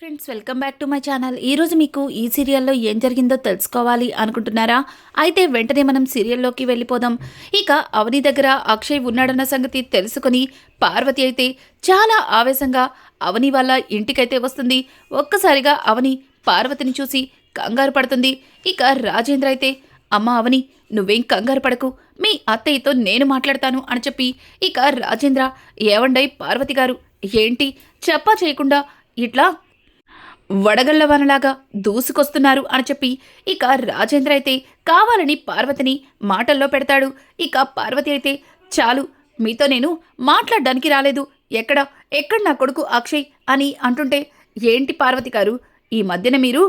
Friends welcome back to my channel ఈరోజు మీకు ఈ సీరియల్లో ఏం జరిగిందో తెలుసుకోవాలి అనుకుంటున్నారా? అయితే వెంటనే మనం సీరియల్లోకి వెళ్ళిపోదాం. ఇక అవని దగ్గర అక్షయ్ ఉన్నాడన్న సంగతి తెలుసుకొని పార్వతి అయితే చాలా ఆవేశంగా అవని వాళ్ళ ఇంటికైతే వస్తుంది. ఒక్కసారిగా అవని పార్వతిని చూసి కంగారు పడుతుంది. ఇక రాజేంద్ర అయితే అమ్మ అవని నువ్వేం కంగారు పడకు. మీ అత్తయ్యతో నేను మాట్లాడతాను అని చెప్పి ఇక రాజేంద్ర ఏవండై పార్వతి గారు ఏంటి? చెప్పా చేయకుండా ఇట్లా వడగళ్ళ వనలాగా దూసుకొస్తున్నారు అని చెప్పి ఇక రాజేంద్ర అయితే కావాలని పార్వతిని మాటల్లో పెడతాడు. ఇక పార్వతి అయితే చాలు మీతో నేను మాట్లాడడానికి రాలేదు. ఎక్కడ ఎక్కడ నా కొడుకు అక్షయ్ అని అంటుంటే ఏంటి పార్వతి గారు ఈ మధ్యన మీరు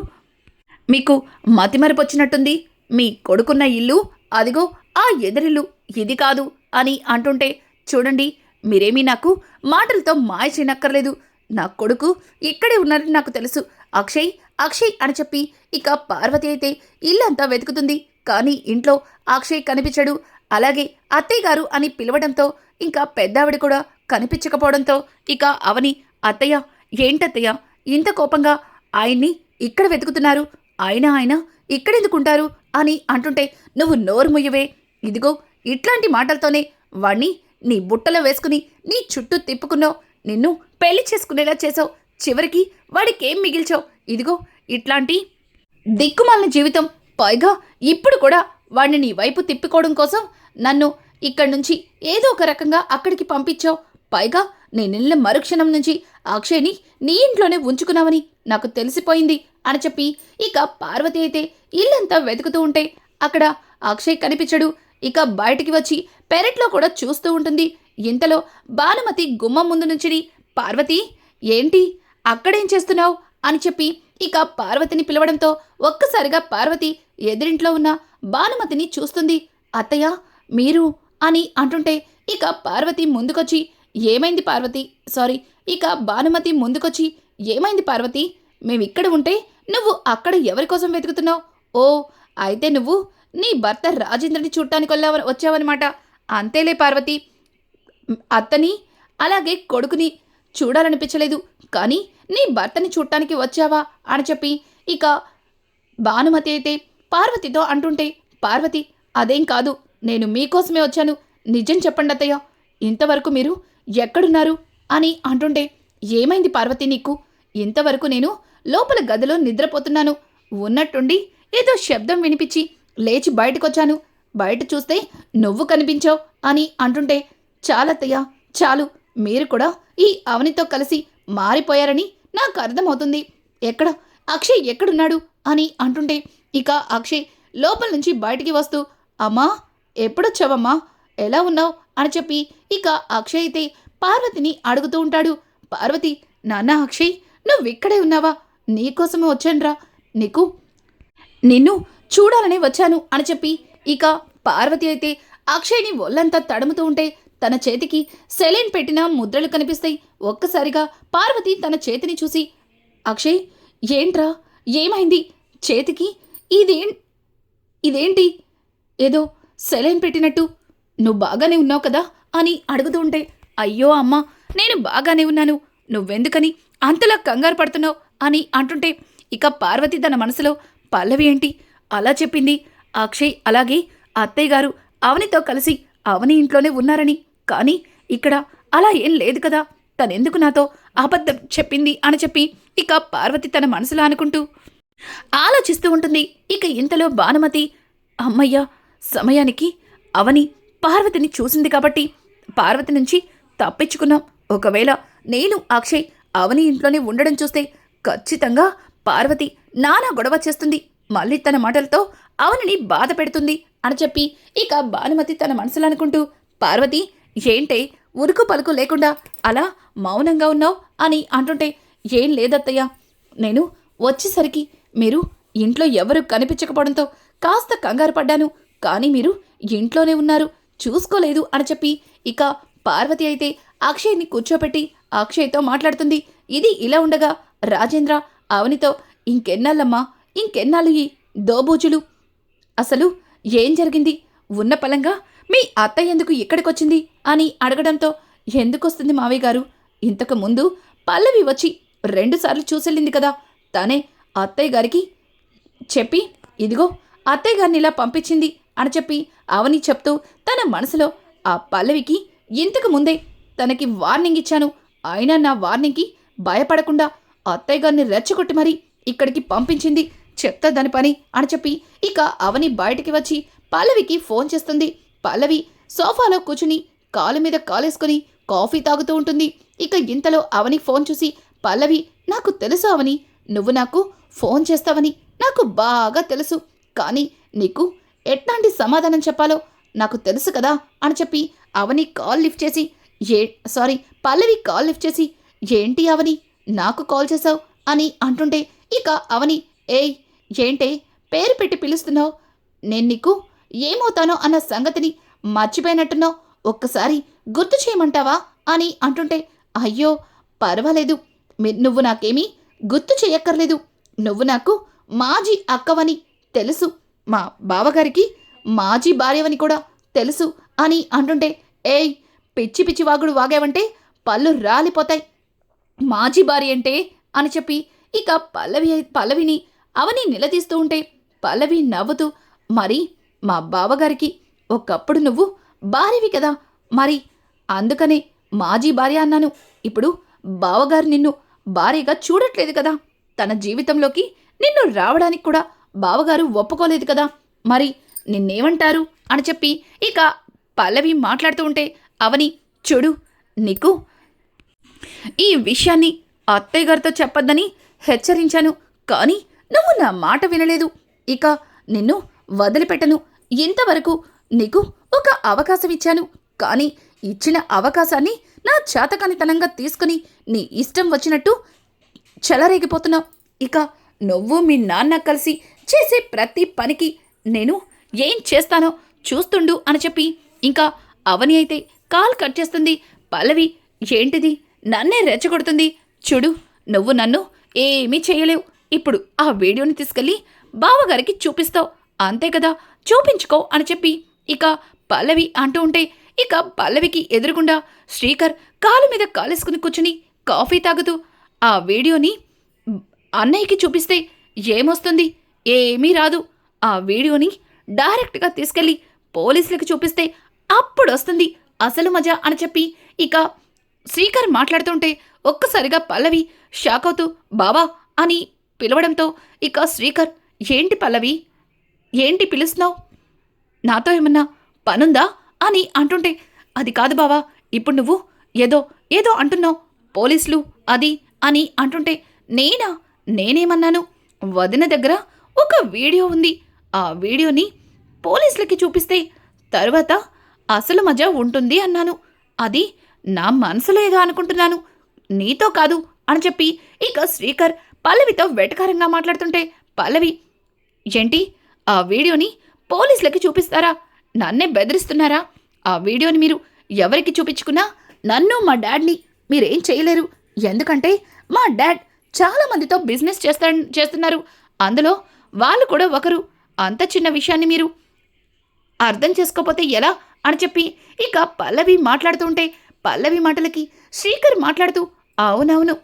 మీకు మతిమరపొచ్చినట్టుంది మీ కొడుకున్న ఇల్లు అదిగో ఆ ఎదురిల్లు ఇది కాదు అని అంటుంటే చూడండి మీరేమీ నాకు మాటలతో మాయ చేయనక్కర్లేదు. నా కొడుకు ఇక్కడే ఉన్నారని నాకు తెలుసు. అక్షయ్ అక్షయ్ అని చెప్పి ఇక పార్వతి అయితే ఇల్లంతా వెతుకుతుంది. కానీ ఇంట్లో అక్షయ్ కనిపించడు. అలాగే అత్తయ్య గారు అని పిలవడంతో ఇంకా పెద్దావిడ కూడా కనిపించకపోవడంతో ఇక అవని అత్తయ్య ఏంటత్తయ్య? ఇంత కోపంగా ఆయన్ని ఇక్కడ వెతుకుతున్నారు. ఆయన ఆయన ఇక్కడెందుకుంటారు? అని అంటుంటే నువ్వు నోరు ముయ్యవే. ఇదిగో ఇట్లాంటి మాటలతోనే వాణ్ణి నీ బుట్టలో వేసుకుని నీ చుట్టూ తిప్పుకున్నావు. నిన్ను పెళ్ళి చేసుకునేలా చేసావు చివరికి వాడికేం మిగిల్చావు? ఇదిగో ఇట్లాంటి దిక్కుమాలిన జీవితం. పైగా ఇప్పుడు కూడా వాడిని నీ వైపు తిప్పుకోవడం కోసం నన్ను ఇక్కడి నుంచి ఏదో ఒక రకంగా అక్కడికి పంపించావు. పైగా నేనెళ్ళిన మరుక్షణం నుంచి అక్షయ్ని నీ ఇంట్లోనే ఉంచుకున్నావని నాకు తెలిసిపోయింది అని చెప్పి ఇక పార్వతి అయితే ఇల్లంతా వెతుకుతూ ఉంటే అక్కడ అక్షయ్ కనిపించడు. ఇక బయటికి వచ్చి పెరట్లో కూడా చూస్తూ ఉంటుంది. ఇంతలో భానుమతి గుమ్మం ముందు నుంచి పార్వతి ఏంటి? అక్కడేం చేస్తున్నావు? అని చెప్పి ఇక పార్వతిని పిలవడంతో ఒక్కసారిగా పార్వతి ఎదురింట్లో ఉన్న భానుమతిని చూస్తుంది. అత్తయ్య మీరు? అని అంటుంటే ఇక పార్వతి ముందుకొచ్చి ఏమైంది పార్వతి? సారీ ఇక భానుమతి ముందుకొచ్చి ఏమైంది పార్వతి? మేమిక్కడ ఉంటే నువ్వు అక్కడ ఎవరి కోసం వెతుకుతున్నావు? ఓ అయితే నువ్వు నీ భర్త రాజేంద్రని చూడటానికి వెళ్ళావని వచ్చావన్నమాట. అంతేలే పార్వతి అత్తని అలాగే కొడుకుని చూడాలనిపించలేదు. కానీ నీ భర్తని చూడటానికి వచ్చావా? అని చెప్పి ఇక భానుమతి అయితే పార్వతితో అంటుంటే పార్వతి అదేం కాదు నేను మీకోసమే వచ్చాను. నిజం చెప్పండి అత్తయ్య. ఇంతవరకు మీరు ఎక్కడున్నారు? అని అంటుంటే ఏమైంది పార్వతి నీకు? ఇంతవరకు నేను లోపల గదిలో నిద్రపోతున్నాను. ఉన్నట్టుండి ఏదో శబ్దం వినిపించి లేచి బయటకొచ్చాను. బయట చూస్తే నువ్వు కనిపించావు అని అంటుంటే చాలత్తయ్య చాలు. మీరు కూడా ఈ అవనితో కలిసి మారిపోయారని నాకు అర్థమవుతుంది. ఎక్కడ? అక్షయ్ ఎక్కడున్నాడు? అని అంటుంటే ఇక అక్షయ్ లోపల నుంచి బయటికి వస్తూ అమ్మా ఎప్పుడొచ్చావమ్మా? ఎలా ఉన్నావు? అని చెప్పి ఇక అక్షయ్ అయితే పార్వతిని అడుగుతూ ఉంటాడు. పార్వతి నాన్న అక్షయ్ నువ్వు ఇక్కడే ఉన్నావా? నీకోసమే వచ్చానురా. నీకు? నిన్ను చూడాలని వచ్చాను అని చెప్పి ఇక పార్వతి అయితే అక్షయ్ని ఒళ్ళంతా తడుముతూ ఉంటే తన చేతికి సెలైన్ పెట్టిన ముద్రలు కనిపిస్తాయి. ఒక్కసారిగా పార్వతి తన చేతిని చూసి అక్షయ్ ఏంట్రా? ఏమైంది? చేతికి? ఇదేం ఇదేంటి? ఏదో సెలైన్ పెట్టినట్టు. నువ్వు బాగానే ఉన్నావు కదా? అని అడుగుతూ ఉంటే అయ్యో అమ్మ నేను బాగానే ఉన్నాను. నువ్వెందుకని అంతలా కంగారు పడుతున్నావు? అని అంటుంటే ఇక పార్వతి తన మనసులో పల్లవి ఏంటి? అలా చెప్పింది. అక్షయ్ అలాగే అత్తయ్య గారు అవనితో కలిసి అవని ఇంట్లోనే ఉన్నారని కానీ ఇక్కడ అలా ఏం లేదు కదా. తనెందుకు నాతో అబద్ధం చెప్పింది అని చెప్పి ఇక పార్వతి తన మనసులో అనుకుంటూ ఆలోచిస్తూ ఉంటుంది. ఇక ఇంతలో భానుమతి అమ్మయ్య సమయానికి అవని పార్వతిని చూసింది కాబట్టి పార్వతి నుంచి తప్పించుకున్నాం. ఒకవేళ నేను అక్షయ్ అవని ఇంట్లోనే ఉండడం చూస్తే ఖచ్చితంగా పార్వతి నానా గొడవ చేస్తుంది. మళ్ళీ తన మాటలతో అవనిని బాధ పెడుతుంది అని చెప్పి ఇక భానుమతి తన మనసులో అనుకుంటూ పార్వతి ఏంటే ఉరుకు పలుకు లేకుండా అలా మౌనంగా ఉన్నావు అని అంటుంటే ఏం లేదత్తయ్య. నేను వచ్చేసరికి మీరు ఇంట్లో ఎవరు కనిపించకపోవడంతో కాస్త కంగారు పడ్డాను. కానీ మీరు ఇంట్లోనే ఉన్నారు. చూసుకోలేదు అని చెప్పి ఇక పార్వతి అయితే అక్షయ్ని కూర్చోపెట్టి అక్షయ్తో మాట్లాడుతుంది. ఇది ఇలా ఉండగా రాజేంద్ర అవనితో ఇంకెన్నాళ్ళమ్మా ఇంకెన్నాళ్ళు ఈ దోబూజులు అసలు ఏం జరిగింది? ఉన్న పలంగా మీ అత్త ఎందుకు ఇక్కడికొచ్చింది? అని అడగడంతో ఎందుకొస్తుంది మావయ్య గారు? ఇంతకు ముందు పల్లవి వచ్చి రెండుసార్లు చూసెళ్ళింది కదా తనే అత్తయ్య గారికి చెప్పి ఇదిగో అత్తయ్య గారిని ఇలా పంపించింది అని చెప్పి అవని చెప్తూ తన మనసులో ఆ పల్లవికి ఇంతకు ముందే తనకి వార్నింగ్ ఇచ్చాను. అయినా నా వార్నింగ్కి భయపడకుండా అత్తయ్య గారిని రెచ్చగొట్టి మరీ ఇక్కడికి పంపించింది. చెప్తా దాని పని అని చెప్పి ఇక అవని బయటికి వచ్చి పల్లవికి ఫోన్ చేస్తుంది. పల్లవి సోఫాలో కూర్చుని కాలు మీద కాలేసుకుని కాఫీ తాగుతూ ఉంటుంది. ఇక ఇంతలో అవని ఫోన్ చూసి పల్లవి నాకు తెలుసు అవని. నువ్వు నాకు ఫోన్ చేస్తావని. నాకు బాగా తెలుసు. కానీ నీకు ఎట్లాంటి సమాధానం చెప్పాలో నాకు తెలుసు కదా అని చెప్పి అవని కాల్ లిఫ్ట్ చేసి ఏ సారీ పల్లవి కాల్ లిఫ్ట్ చేసి ఏంటి అవని? నాకు కాల్ చేసావు అని అంటుంటే ఇక అవని ఏయ్ ఏంటే? పేరు పెట్టి పిలుస్తున్నావు. నేను నీకు ఏమవుతానో అన్న సంగతిని మర్చిపోయినట్టునో ఒక్కసారి గుర్తు చేయమంటావా అని అంటుంటే అయ్యో పర్వాలేదు. నువ్వు నాకేమీ గుర్తు చేయక్కర్లేదు. నువ్వు నాకు మాజీ అక్కవని తెలుసు. మా బావగారికి మాజీ భార్యవని కూడా తెలుసు అని అంటుంటే ఏయ్ పిచ్చి పిచ్చి వాగుడు వాగావంటే పళ్ళు రాలిపోతాయి. మాజీ భార్య అంటే అని చెప్పి ఇక పల్లవి పల్లవిని అవని నిలదీస్తూ ఉంటే పల్లవి నవ్వుతూ మరి మా బావగారికి ఒకప్పుడు నువ్వు భార్యవి కదా. మరి అందుకనే మాజీ భార్య అన్నాను. ఇప్పుడు బావగారు నిన్ను భార్యగా చూడట్లేదు కదా. తన జీవితంలోకి నిన్ను రావడానికి కూడా బావగారు ఒప్పుకోలేదు కదా. మరి నిన్నేమంటారు? అని చెప్పి ఇక పల్లవి మాట్లాడుతూ ఉంటే అవని చూడు నీకు ఈ విషయాన్ని అత్తయ్య గారితో చెప్పొద్దని హెచ్చరించాను. కానీ నువ్వు నా మాట వినలేదు. ఇక నిన్ను వదిలిపెట్టను. ఇంతవరకు నీకు ఒక అవకాశం ఇచ్చాను కానీ ఇచ్చిన అవకాశాన్ని నా చేతకానితనంగా తీసుకుని నీ ఇష్టం వచ్చినట్టు చెలరేగిపోతున్నావు. ఇక నువ్వు మీ నాన్న కలిసి చేసే ప్రతి పనికి నేను ఏం చేస్తానో చూస్తుండు అని చెప్పి ఇంకా అవని అయితే కాల్ కట్ చేస్తుంది. పల్లవి ఏంటిది? నన్నే రెచ్చగొడుతుంది. చూడు నువ్వు నన్ను ఏమీ చేయలేవు. ఇప్పుడు ఆ వీడియోని తీసుకెళ్ళి బావగారికి చూపిస్తావు. అంతే కదా? చూపించుకో అని చెప్పి ఇక పల్లవి అంటూ ఉంటే ఇక పల్లవికి ఎదురుగుండా శ్రీకర్ కాలు మీద కాలేసుకుని కూర్చుని కాఫీ తాగుతూ ఆ వీడియోని అన్నయ్యకి చూపిస్తే ఏమొస్తుంది? ఏమీ రాదు. ఆ వీడియోని డైరెక్ట్గా తీసుకెళ్ళి పోలీసులకు చూపిస్తే అప్పుడు వస్తుంది అసలు మజా అని చెప్పి ఇక శ్రీకర్ మాట్లాడుతుంటే ఒక్కసారిగా పల్లవి షాక్ అవుతూ బావా అని పిలవడంతో ఇక శ్రీకర్ ఏంటి పల్లవి? ఏంటి పిలుస్తున్నావు? నాతో ఏమన్నా పనుందా? అని అంటుంటే అది కాదు బావా ఇప్పుడు నువ్వు ఏదో ఏదో అంటున్నావు పోలీసులు అది అని అంటుంటే నేనా? నేనేమన్నాను? వదిన దగ్గర ఒక వీడియో ఉంది. ఆ వీడియోని పోలీసులకి చూపిస్తే తర్వాత అసలు మజా ఉంటుంది అన్నాను. అది నా మనసులేగా అనుకుంటున్నాను. నీతో కాదు అని చెప్పి ఇక శ్రీకర్ పల్లవితో వెటకారంగా మాట్లాడుతుంటే పల్లవి ఏంటి? ఆ వీడియోని పోలీసులకి చూపిస్తారా? నన్నే బెదిరిస్తున్నారా? ఆ వీడియోని మీరు ఎవరికి చూపించుకున్నా నన్ను మా డాడ్ని మీరేం చేయలేరు. ఎందుకంటే మా డాడ్ చాలా మందితో బిజినెస్ చేస్తా చేస్తున్నారు. అందులో వాళ్ళు కూడా ఒకరు. అంత చిన్న విషయాన్ని మీరు అర్థం చేసుకోపోతే ఎలా అని చెప్పి ఇక పల్లవి మాట్లాడుతుంటే పల్లవి మాటలకి శ్రీకర్ మాట్లాడుతూ అవునవును.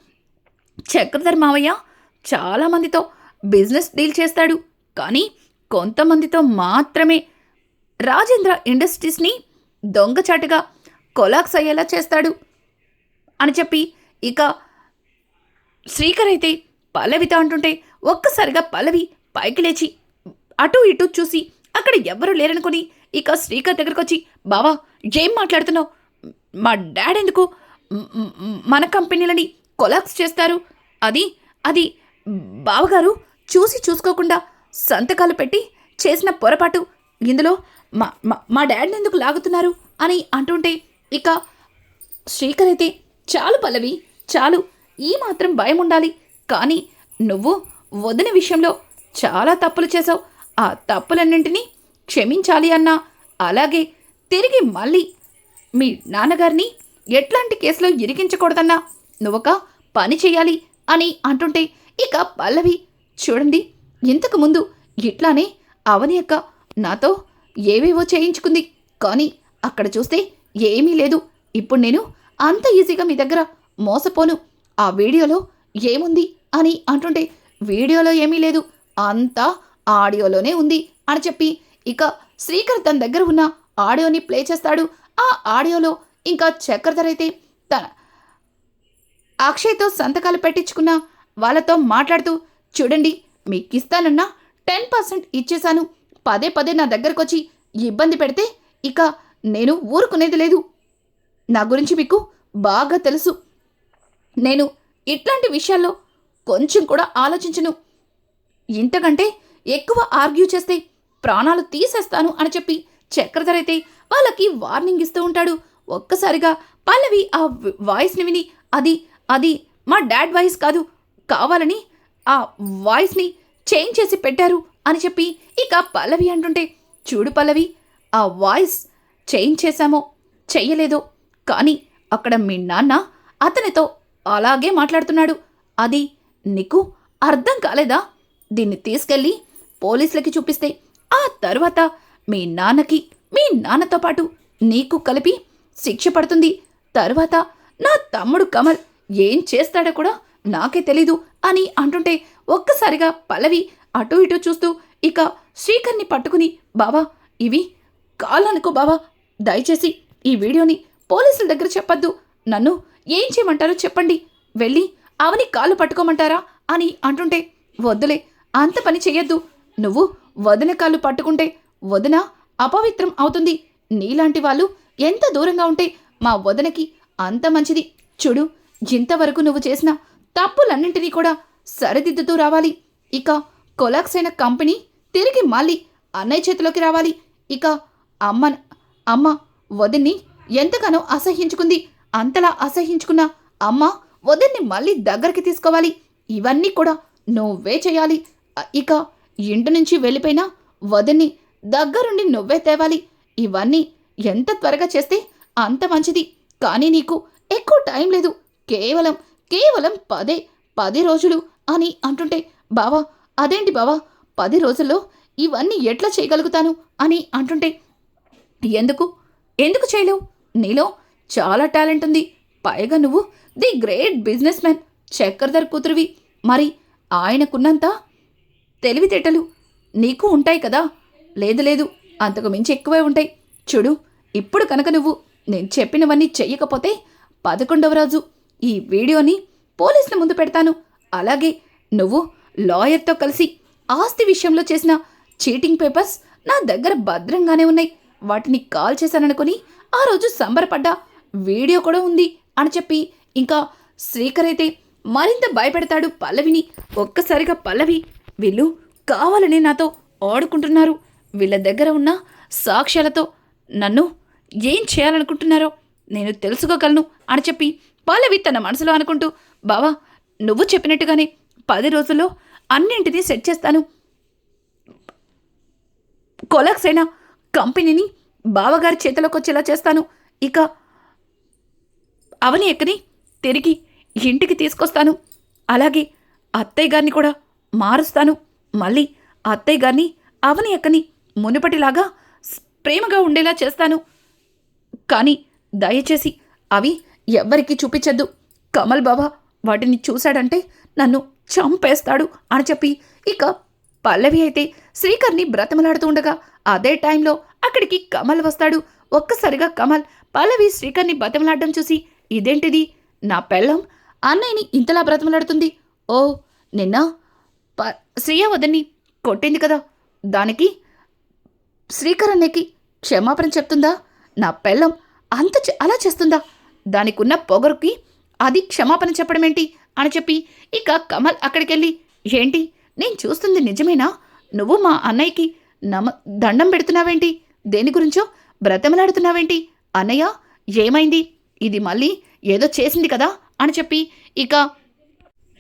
చక్రధర్ మావయ్య చాలామందితో బిజినెస్ డీల్ చేస్తాడు. కానీ కొంతమందితో మాత్రమే. రాజేంద్ర ఇండస్ట్రీస్ని దొంగచాటుగా కొలాక్స్ అయ్యేలా చేస్తాడు అని చెప్పి ఇక శ్రీకర్ అయితే పల్లవితో అంటుంటే ఒక్కసారిగా పల్లవి పైకి లేచి అటు ఇటు చూసి అక్కడ ఎవ్వరూ లేరనుకుని ఇక శ్రీకర్ దగ్గరకు వచ్చి బావా ఏం మాట్లాడుతున్నావు? మా డాడ్ ఎందుకు మన కంపెనీలని కొలాక్స్ చేస్తారు? అది అది బావగారు చూసి చూసుకోకుండా సంతకాలు పెట్టి చేసిన పొరపాటు ఇందులో మా మా- డాడీని ఎందుకు లాగుతున్నారు అని అంటుంటే ఇక శ్రీకర్ అయితే చాలు పల్లవి చాలు ఈ మాత్రం భయం ఉండాలి. కానీ నువ్వు వదిన విషయంలో చాలా తప్పులు చేసావు ఆ తప్పులన్నింటినీ క్షమించాలి అన్నా. అలాగే తిరిగి మళ్ళీ మీ నాన్నగారిని ఎట్లాంటి కేసులో ఇరికించకూడదన్నా. నువ్వొక పని చేయాలి అని అంటుంటే ఇక పల్లవి చూడండి ఇంతకుముందు ఇట్లానే అవని అక్క నాతో ఏవేవో చేయించుకుంది. కానీ అక్కడ చూస్తే ఏమీ లేదు. ఇప్పుడు నేను అంత ఈజీగా మీ దగ్గర మోసపోను. ఆ వీడియోలో ఏముంది అని అంటుంటే వీడియోలో ఏమీ లేదు. అంతా ఆడియోలోనే ఉంది అని చెప్పి ఇక శ్రీకర్ తన దగ్గర ఉన్న ఆడియోని ప్లే చేస్తాడు. ఆ ఆడియోలో ఇంకా చక్రధర్ అయితే తన అక్షయ్తో సంతకాలు పెట్టించుకున్న వాళ్ళతో మాట్లాడుతూ చూడండి మీకు ఇస్తానన్నా టెన్ పర్సెంట్ ఇచ్చేశాను. పదే పదే నా దగ్గరకు వచ్చి ఇబ్బంది పెడితే ఇక నేను ఊరుకునేది లేదు. నా గురించి మీకు బాగా తెలుసు. నేను ఇట్లాంటి విషయాల్లో కొంచెం కూడా ఆలోచించను. ఇంతకంటే ఎక్కువ ఆర్గ్యూ చేస్తే ప్రాణాలు తీసేస్తాను అని చెప్పి చక్రధర్ అయితే వాళ్ళకి వార్నింగ్ ఇస్తూ ఉంటాడు. ఒక్కసారిగా పల్లవి ఆ వాయిస్ని విని అది అది మా డాడ్ వాయిస్ కాదు కావాలని ఆ వాయిస్ని చేంజ్ చేసి పెట్టారు అని చెప్పి ఇక పల్లవి అంటుంటే చూడు పల్లవి ఆ వాయిస్ చేంజ్ చేశామో చెయ్యలేదో. కానీ అక్కడ మీ నాన్న అతనితో అలాగే మాట్లాడుతున్నాడు. అది నీకు అర్థం కాలేదా? దీన్ని తీసుకెళ్ళి పోలీసులకి చూపిస్తే ఆ తర్వాత మీ నాన్నకి మీ నాన్నతో పాటు నీకు కలిపి శిక్ష పడుతుంది. తర్వాత నా తమ్ముడు కమల్ ఏం చేస్తాడో కూడా నాకే తెలీదు అని అంటుంటే ఒక్కసారిగా పల్లవి అటు ఇటు చూస్తూ ఇక శ్రీకర్ని పట్టుకుని బావా ఇవి కాలనుకో బావా దయచేసి ఈ వీడియోని పోలీసుల దగ్గర చెప్పొద్దు. నన్ను ఏం చేయమంటారో చెప్పండి. వెళ్ళి అవని కాళ్ళు పట్టుకోమంటారా? అని అంటుంటే వద్దులే అంత పని చెయ్యొద్దు. నువ్వు వదిన కాళ్ళు పట్టుకుంటే వదిన అపవిత్రం అవుతుంది. నీలాంటి వాళ్ళు ఎంత దూరంగా ఉంటే మా వదనకి అంత మంచిది. చూడు ఇంతవరకు నువ్వు చేసిన తప్పులన్నింటినీ కూడా సరిదిద్దుతూ రావాలి. ఇక కొలాక్స్ అయిన కంపెనీ తిరిగి మళ్ళీ అన్నయ్య చేతిలోకి రావాలి. ఇక అమ్మ అమ్మ వదిన్ని ఎంతగానో అసహ్యించుకుంది అంతలా అసహ్యించుకున్న అమ్మ వదిన్ని మళ్ళీ దగ్గరికి తీసుకోవాలి. ఇవన్నీ కూడా నువ్వే చేయాలి. ఇక ఇంటి నుంచి వెళ్ళిపోయినా వదిన్ని దగ్గరుండి నువ్వే తేవాలి. ఇవన్నీ ఎంత త్వరగా చేస్తే అంత మంచిది. కానీ నీకు ఎక్కువ టైం లేదు. కేవలం కేవలం పదే పది రోజులు అని అంటుంటే బావా అదేంటి బావా? పది రోజుల్లో ఇవన్నీ ఎట్లా చేయగలుగుతాను? అని అంటుంటే ఎందుకు? ఎందుకు చేయలేవు? నీలో చాలా టాలెంట్ ఉంది. పైగా నువ్వు the great business man Chakradhar కూతురువి. మరి ఆయనకున్నంత తెలివితేటలు నీకు ఉంటాయి కదా? లేదు లేదు అంతకు మించి ఎక్కువే ఉంటాయి. చూడు ఇప్పుడు కనుక నువ్వు నేను చెప్పినవన్నీ చెయ్యకపోతే పదకొండవ రోజు ఈ వీడియోని పోలీసుల ముందు పెడతాను. అలాగే నువ్వు లాయర్తో కలిసి ఆస్తి విషయంలో చేసిన చీటింగ్ పేపర్స్ నా దగ్గర భద్రంగానే ఉన్నాయి. వాటిని కాల్ చేశాననుకుని ఆ రోజు సంబరపడ్డా వీడియో కూడా ఉంది అని చెప్పి ఇంకా శ్రీకర్ అయితే మరింత భయపెడతాడు పల్లవిని. ఒక్కసారిగా పల్లవి వీళ్ళు కావాలని నాతో ఆడుకుంటున్నారు. వీళ్ళ దగ్గర ఉన్న సాక్ష్యాలతో నన్ను ఏం చేయాలనుకుంటున్నారో నేను తెలుసుకోగలను అని చెప్పి పల్లవి తన మనసులో అనుకుంటూ బావా నువ్వు చెప్పినట్టుగానే పది రోజుల్లో అన్నింటినీ సెట్ చేస్తాను. కొలాక్స్ అయిన కంపెనీని బావగారి చేతిలోకి వచ్చేలా చేస్తాను. ఇక అవని ఎక్కని తిరిగి ఇంటికి తీసుకొస్తాను. అలాగే అత్తయ్య గారిని కూడా మారుస్తాను. మళ్ళీ అత్తయ్య గారిని అవని ఎక్కని మునుపటిలాగా ప్రేమగా ఉండేలా చేస్తాను. కానీ దయచేసి అవి ఎవ్వరికీ చూపించద్దు. కమల్ బాబా వాటిని చూశాడంటే నన్ను చంపేస్తాడు అని చెప్పి ఇక పల్లవి అయితే శ్రీకర్ని బ్రతమలాడుతూ ఉండగా అదే టైంలో అక్కడికి కమల్ వస్తాడు. ఒక్కసారిగా కమల్ పల్లవి శ్రీకర్ని బ్రతమలాడడం చూసి ఇదేంటిది? నా పెళ్ళం? అన్నయ్యని ఇంతలా బ్రతమలాడుతుంది? ఓ నిన్న ప శ్రీయ వదని కొట్టింది కదా. దానికి శ్రీకర్ అన్నయ్యకి క్షమాపణ చెప్తుందా? నా పెళ్ళం అంత అలా చేస్తుందా? దానికున్న పొగరుకి అది క్షమాపణ చెప్పడం ఏంటి అని చెప్పి ఇక కమల్ అక్కడికెళ్ళి ఏంటి? నేను చూస్తుంది నిజమేనా? నువ్వు మా అన్నయ్యకి నమ దండం పెడుతున్నావేంటి? దేని గురించో? బ్రతమలాడుతున్నావేంటి? అన్నయ్య ఏమైంది? ఇది మళ్ళీ ఏదో చేసింది కదా? అని చెప్పి ఇక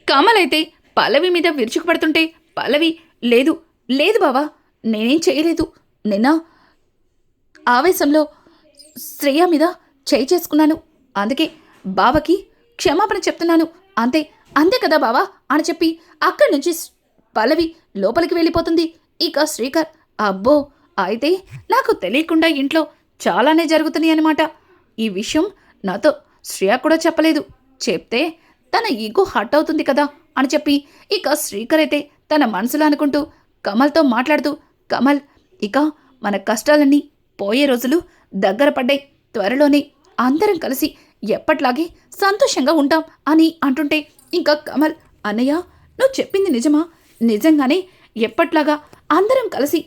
కమల్ అయితే పల్లవి మీద విరుచుకుపడుతుంటే పల్లవి లేదు లేదు బావా నేనేం చేయలేదు. నిన్న ఆవేశంలో శ్రేయ మీద చేయి చేసుకున్నాను. అందుకే బావకి క్షమాపణ చెప్తున్నాను. అంతే అంతే కదా బావా? అని చెప్పి అక్కడి నుంచి పల్లవి లోపలికి వెళ్ళిపోతుంది. ఇక శ్రీకర్ అబ్బో అయితే నాకు తెలియకుండా ఇంట్లో చాలానే జరుగుతున్నాయి అనమాట ఈ విషయం నాతో శ్రేయ కూడా చెప్పలేదు. చెప్తే తన ఈగో హట్ అవుతుంది కదా అని చెప్పి ఇక శ్రీకర్ అయితే తన మనసులో అనుకుంటూ కమల్తో మాట్లాడుతూ కమల్ ఇక మన కష్టాలన్నీ పోయే రోజులు దగ్గర పడ్డాయి. త్వరలోనే అందరం కలిసి ఎప్పట్లాగే సంతోషంగా ఉంటాం అని అంటుంటే ఇంకా కమల్ అన్నయ్య నువ్వు చెప్పింది నిజమా? నిజంగానే ఎప్పట్లాగా అందరం కలిసి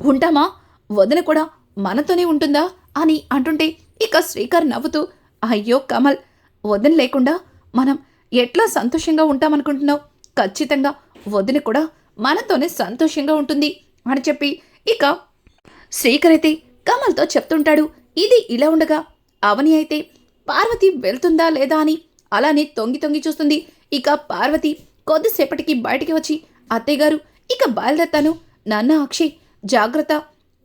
ఉంటామా? వదిన కూడా మనతోనే ఉంటుందా? అని అంటుంటే ఇక శ్రీకర్ నవ్వుతూ అయ్యో కమల్ వదిన లేకుండా మనం ఎట్లా సంతోషంగా ఉంటామనుకుంటున్నావు? ఖచ్చితంగా వదిన కూడా మనతోనే సంతోషంగా ఉంటుంది అని చెప్పి ఇక శ్రీకర్ అయితే కమల్తో చెప్తుంటాడు. ఇది ఇలా ఉండగా అవని అయితే పార్వతి వెళ్తుందా లేదా అని అలానే తొంగి తొంగి చూస్తుంది. ఇక పార్వతి కొద్దిసేపటికి బయటికి వచ్చి అత్తయ్య గారు ఇక బయలుదేరతాను. నాన్న అక్షయ్ జాగ్రత్త.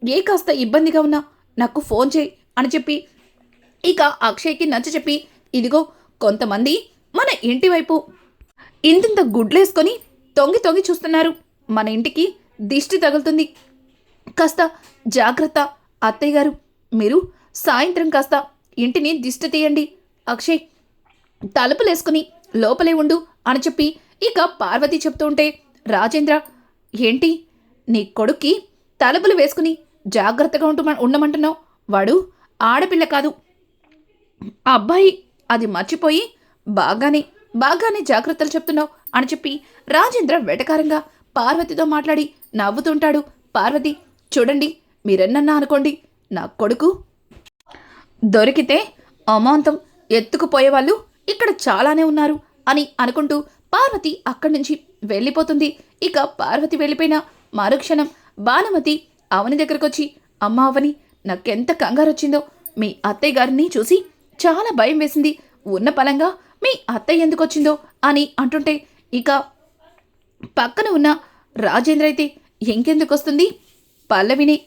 ఏ కాస్త ఇబ్బందిగా ఉన్నా నాకు ఫోన్ చేయి అని చెప్పి ఇక అక్షయ్కి నచ్చ చెప్పి ఇదిగో కొంతమంది మన ఇంటి వైపు ఇంతింత గుడ్లేసుకొని తొంగి తొంగి చూస్తున్నారు. మన ఇంటికి దిష్టి తగులుతుంది. కాస్త జాగ్రత్త అత్తయ్య గారు. మీరు సాయంత్రం కాస్త ఇంటిని దిష్టి తీయండి. అక్షయ్ తలుపులేసుకుని లోపలే ఉండు అని చెప్పి ఇక పార్వతి చెప్తూ ఉంటే రాజేంద్ర ఏంటి? నీ కొడుక్కి తలుపులు వేసుకుని జాగ్రత్తగా ఉంటు ఉండమంటున్నావు? వాడు ఆడపిల్ల కాదు. ఆ అబ్బాయి అది మర్చిపోయి బాగానే బాగానే జాగ్రత్తలు చెప్తున్నావు అని చెప్పి రాజేంద్ర వెటకారంగా పార్వతితో మాట్లాడి నవ్వుతుంటాడు. పార్వతి చూడండి మీరెన్నన్నా అనుకోండి నా కొడుకు దొరికితే అమాంతం ఎత్తుకుపోయేవాళ్ళు ఇక్కడ చాలానే ఉన్నారు అని అనుకుంటూ పార్వతి అక్కడి నుంచి వెళ్ళిపోతుంది. ఇక పార్వతి వెళ్ళిపోయిన మరుక్షణం భానుమతి అవని దగ్గరకొచ్చి అమ్మ అవని నాకెంత కంగారు వచ్చిందో మీ అత్తయ్య గారిని చూసి చాలా భయం వేసింది. ఉన్న పలంగా మీ అత్తయ్య ఎందుకు వచ్చిందో అని అంటుంటే ఇక పక్కన ఉన్న రాజేంద్ర అయితే ఇంకెందుకు వస్తుంది పల్లవిని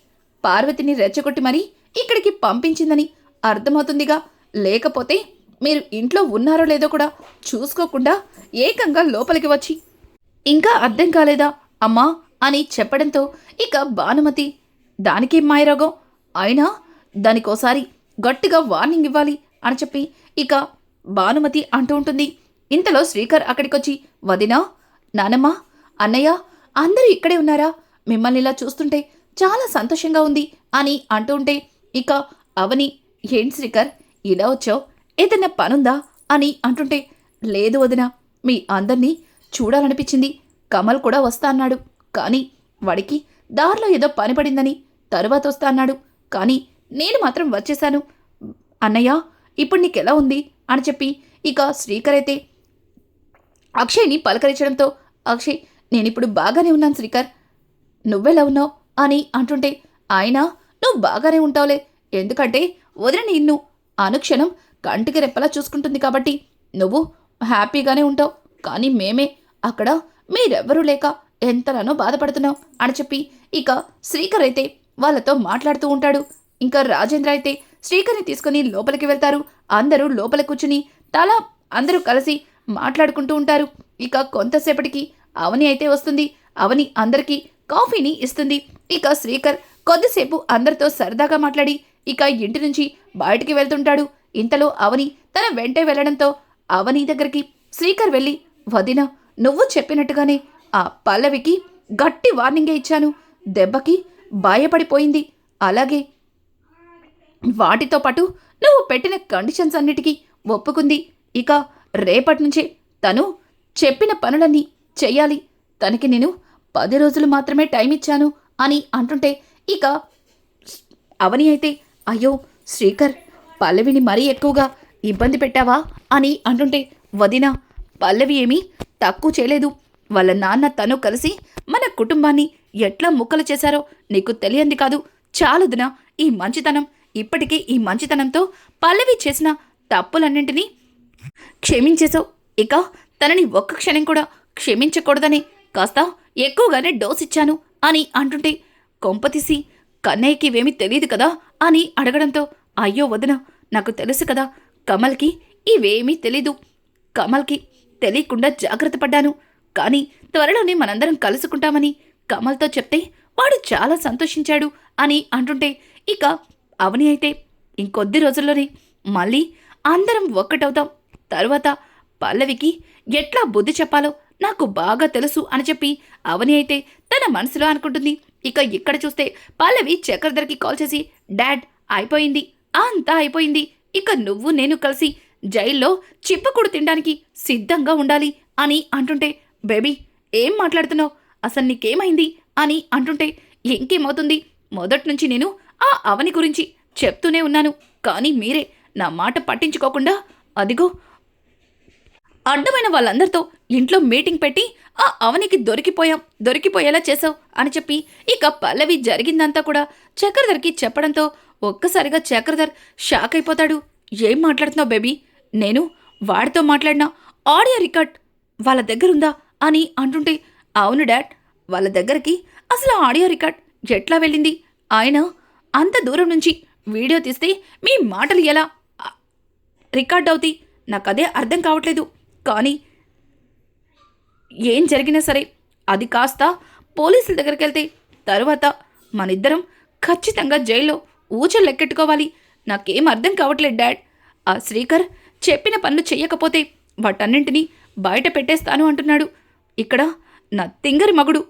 పార్వతిని రెచ్చగొట్టి మరీ ఇక్కడికి పంపించిందని అర్థమవుతుందిగా? లేకపోతే మీరు ఇంట్లో ఉన్నారో లేదో కూడా చూసుకోకుండా ఏకంగా లోపలికి వచ్చి ఇంకా అర్థం కాలేదా? అమ్మా అని చెప్పడంతో ఇక భానుమతి దానికి మాయరోగం? అయినా దానికోసారి గట్టిగా వార్నింగ్ ఇవ్వాలి అని చెప్పి ఇక భానుమతి అంటూ ఉంటుంది. ఇంతలో శ్రీకర్ అక్కడికొచ్చి వదినా నానమ్మ అన్నయ్య అందరూ ఇక్కడే ఉన్నారా? మిమ్మల్ని ఇలా చూస్తుంటే చాలా సంతోషంగా ఉంది అని అంటూ ఉంటే ఇక అవని ఏంటి శ్రీకర్? ఇలా వచ్చావు? ఏదైనా పనుందా? అని అంటుంటే లేదు వదిన మీ అందరినీ చూడాలనిపించింది. కమల్ కూడా వస్తా అన్నాడు. కానీ వాడికి దారిలో ఏదో పని పడిందని తరువాత వస్తా అన్నాడు. కానీ నేను మాత్రం వచ్చేశాను. అన్నయ్య ఇప్పుడు నీకెలా ఉంది? అని చెప్పి ఇక శ్రీకర్ అయితే అక్షయ్ని పలకరించడంతో అక్షయ్ నేనిప్పుడు బాగానే ఉన్నాను శ్రీకర్. నువ్వెలా ఉన్నావు? అని అంటుంటే ఆయన నువ్వు బాగానే ఉంటావులే. ఎందుకంటే వదిన నిన్ను అనుక్షణం కంటికి రెప్పలా చూసుకుంటుంది కాబట్టి నువ్వు హ్యాపీగానే ఉంటావు. కానీ మేమే అక్కడ మీరెవ్వరూ లేక ఎంతగానో బాధపడుతున్నావు అని చెప్పి ఇక శ్రీకర్ అయితే వాళ్ళతో మాట్లాడుతూ ఉంటాడు. ఇంకా రాజేంద్ర అయితే శ్రీకర్ని తీసుకుని లోపలికి వెళ్తారు. అందరూ లోపల కూర్చుని తల అందరూ కలిసి మాట్లాడుకుంటూ ఉంటారు. ఇక కొంతసేపటికి అవని అయితే వస్తుంది. అవని అందరికీ కాఫీని ఇస్తుంది. ఇక శ్రీకర్ కొద్దిసేపు అందరితో సరదాగా మాట్లాడి ఇక ఇంటి నుంచి బయటికి వెళ్తుంటాడు. ఇంతలో అవని తన వెంటే వెళ్ళడంతో అవని దగ్గరికి శ్రీకర్ వెళ్ళి వదిన నువ్వు చెప్పినట్టుగానే ఆ పల్లవికి గట్టి వార్నింగే ఇచ్చాను. దెబ్బకి భయపడిపోయింది. అలాగే వాటితో పాటు నువ్వు పెట్టిన కండిషన్స్ అన్నిటికీ ఒప్పుకుంది. ఇక రేపటి నుంచే తను చెప్పిన పనులన్నీ చెయ్యాలి. తనకి నేను పది రోజులు మాత్రమే టైం ఇచ్చాను అని అంటుంటే ఇక అవని అయితే అయ్యో శ్రీకర్ పల్లవిని మరీ ఎక్కువగా ఇబ్బంది పెట్టావా అని అంటుంటే వదిన పల్లవి ఏమీ తక్కువ చేయలేదు. వాళ్ళ నాన్న తను కలిసి మన కుటుంబాన్ని ఎట్లా ముక్కలు చేశారో నీకు తెలియంది కాదు. చాలుదినా ఈ మంచితనం ఇప్పటికీ ఈ మంచితనంతో పల్లవి చేసిన తప్పులన్నింటినీ క్షమించేశావు. ఇక తనని ఒక్క క్షణం కూడా క్షమించకూడదని కాస్త ఎక్కువగానే డోస్ ఇచ్చాను అని అంటుంటే కొంపతీసి కన్నయ్యకి ఇవేమీ తెలియదు కదా? అని అడగడంతో అయ్యో వదిన నాకు తెలుసు కదా కమల్కి ఇవేమీ తెలీదు. కమల్కి తెలియకుండా జాగ్రత్త పడ్డాను. కానీ త్వరలోనే మనందరం కలుసుకుంటామని కమల్తో చెప్తే వాడు చాలా సంతోషించాడు అని అంటుంటే ఇక అవని అయితే ఇంకొద్ది రోజుల్లోనే మళ్ళీ అందరం ఒక్కటవుతాం. తరువాత పల్లవికి ఎట్లా బుద్ధి చెప్పాలో నాకు బాగా తెలుసు అని చెప్పి అవని అయితే తన మనసులో అనుకుంటుంది. ఇక ఇక్కడ చూస్తే పల్లవి చక్రధర్కి కాల్ చేసి డాడ్ అయిపోయింది. అంతా అయిపోయింది. ఇక నువ్వు నేను కలిసి జైల్లో చిప్పకుడు తినడానికి సిద్ధంగా ఉండాలి అని అంటుంటే బేబీ ఏం మాట్లాడుతున్నావు? అసలు నీకేమైంది? అని అంటుంటే ఇంకేమవుతుంది? మొదటి నుంచి నేను ఆ అవని గురించి చెప్తూనే ఉన్నాను. కానీ మీరే నా మాట పట్టించుకోకుండా అదిగో అడ్డమైన వాళ్ళందరితో ఇంట్లో మీటింగ్ పెట్టి ఆ అవనికి దొరికిపోయాం దొరికిపోయేలా చేసావు అని చెప్పి ఇక పల్లవి జరిగిందంతా కూడా చక్రధర్కి చెప్పడంతో ఒక్కసారిగా చక్రధర్ షాక్ అయిపోతాడు. ఏం మాట్లాడుతున్నావు బేబీ? నేను వాడితో మాట్లాడిన ఆడియో రికార్డ్ వాళ్ళ దగ్గరుందా? అని అంటుంటే అవును డాడ్ వాళ్ళ దగ్గరికి అసలు ఆడియో రికార్డ్ ఎట్లా వెళ్ళింది? ఆయన అంత దూరం నుంచి వీడియో తీస్తే మీ మాటలు ఎలా రికార్డ్ అవుతాయి? నాకు అదే అర్థం కావట్లేదు. కానీ ఏం జరిగినా సరే అది కాస్త పోలీసుల దగ్గరికి వెళ్తే తరువాత మనిద్దరం ఖచ్చితంగా జైల్లో ఊచలు లెక్కెట్టుకోవాలి. నాకేం అర్థం కావట్లేదు డాడ్. ఆ శ్రీకర్ చెప్పిన పనులు చెయ్యకపోతే వాటన్నింటినీ బయట పెట్టేస్తాను అంటున్నాడు. ఇక్కడ నా తింగరి మగుడు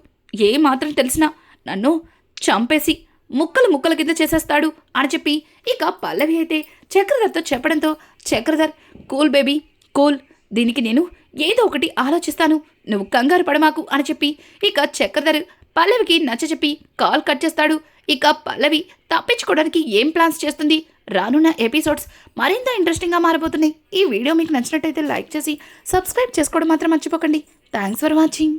ఏ మాత్రం తెలిసినా నన్ను చంపేసి ముక్కలు ముక్కల కింద చేసేస్తాడు అని చెప్పి ఇక పల్లవి అయితే చక్రధర్తో చెప్పడంతో చక్రధర్ కూల్ బేబీ కూల్ దీనికి నేను ఏదో ఒకటి ఆలోచిస్తాను. నువ్వు కంగారు పడమాకు అని చెప్పి ఇక చక్రధర్ పల్లవికి నచ్చచెప్పి కాల్ కట్ చేస్తాడు. ఇక పల్లవి తప్పించుకోవడానికి ఏం ప్లాన్స్ చేస్తుంది? రానున్న ఎపిసోడ్స్ మరింత ఇంట్రెస్టింగ్గా మారబోతున్నాయి. ఈ వీడియో మీకు నచ్చినట్టయితే లైక్ చేసి సబ్స్క్రైబ్ చేసుకోవడం మాత్రం మర్చిపోకండి. Thanks for watching.